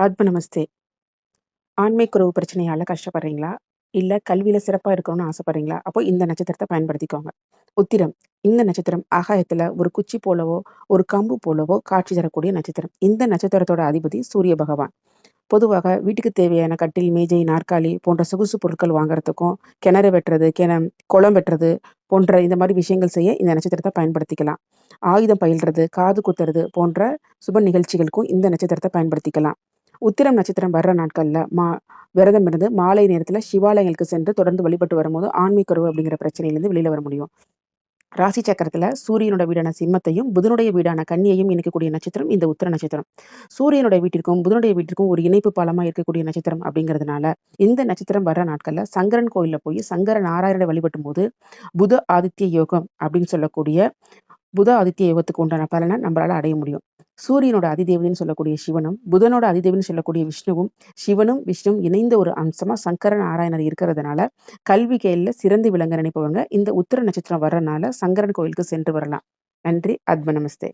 ஆத்ம நமஸ்தே. ஆண்மைக்குறவு பிரச்சனையால கஷ்டப்படுறீங்களா? இல்லை கல்வியில சிறப்பாக இருக்கணும்னு ஆசைப்படுறீங்களா? அப்போ இந்த நட்சத்திரத்தை பயன்படுத்திக்கோங்க. உத்திரம். இந்த நட்சத்திரம் ஆகாயத்துல ஒரு குச்சி போலவோ, ஒரு கம்பு போலவோ காட்சி தரக்கூடிய நட்சத்திரம். இந்த நட்சத்திரத்தோட அதிபதி சூரிய பகவான். பொதுவாக வீட்டுக்கு தேவையான கட்டில், மேஜை, நாற்காலி போன்ற சொகுசு பொருட்கள் வாங்குறதுக்கும், கிணறு வெட்டுறது, கிண குளம் வெட்டுறது போன்ற இந்த மாதிரி விஷயங்கள் செய்ய இந்த நட்சத்திரத்தை பயன்படுத்திக்கலாம். ஆயுதம் பயில்றது, காது குத்துறது போன்ற சுப நிகழ்ச்சிகளுக்கும் இந்த நட்சத்திரத்தை பயன்படுத்திக்கலாம். உத்திரம் நட்சத்திரம் வர்ற நாட்களில் மா விரதம் இருந்து மாலை நேரத்தில் சிவாலயங்களுக்கு சென்று தொடர்ந்து வழிபட்டு வரும்போது ஆண்மைக்குறவு அப்படிங்கிற பிரச்சனையிலேருந்து வெளியில் வர முடியும். ராசி சக்கரத்தில் சூரியனோட வீடான சிம்மத்தையும், புதனுடைய வீடான கன்னியையும் இணைக்கக்கூடிய நட்சத்திரம் இந்த உத்திர நட்சத்திரம். சூரியனுடைய வீட்டிற்கும், புதனுடைய வீட்டிற்கும் ஒரு இணைப்பு பாலமாக இருக்கக்கூடிய நட்சத்திரம் அப்படிங்கிறதுனால, இந்த நட்சத்திரம் வர்ற நாட்களில் சங்கரன் கோயிலில் போய் சங்கர நாராயணனை வழிபட்டும் போது புத ஆதித்ய யோகம் அப்படின்னு சொல்லக்கூடிய புத ஆதித்ய யோகத்துக்கு உண்டான பலனை நம்மளால அடைய முடியும். சூரியனோட அதிதேவதைன்னு சொல்லக்கூடிய சிவனும், புதனோட அதிதேவன் சொல்லக்கூடிய விஷ்ணுவும், சிவனும், விஷ்ணுவும் இணைந்த ஒரு அம்சமா சங்கர நாராயணர் இருக்கிறதுனால, கல்வி கேள்ல சிறந்து விளங்க நினைப்பவங்க இந்த உத்தர நட்சத்திரம் வர்றனால சங்கரன் கோயிலுக்கு சென்று வரலாம். நன்றி. ஆத்ம நமஸ்தே.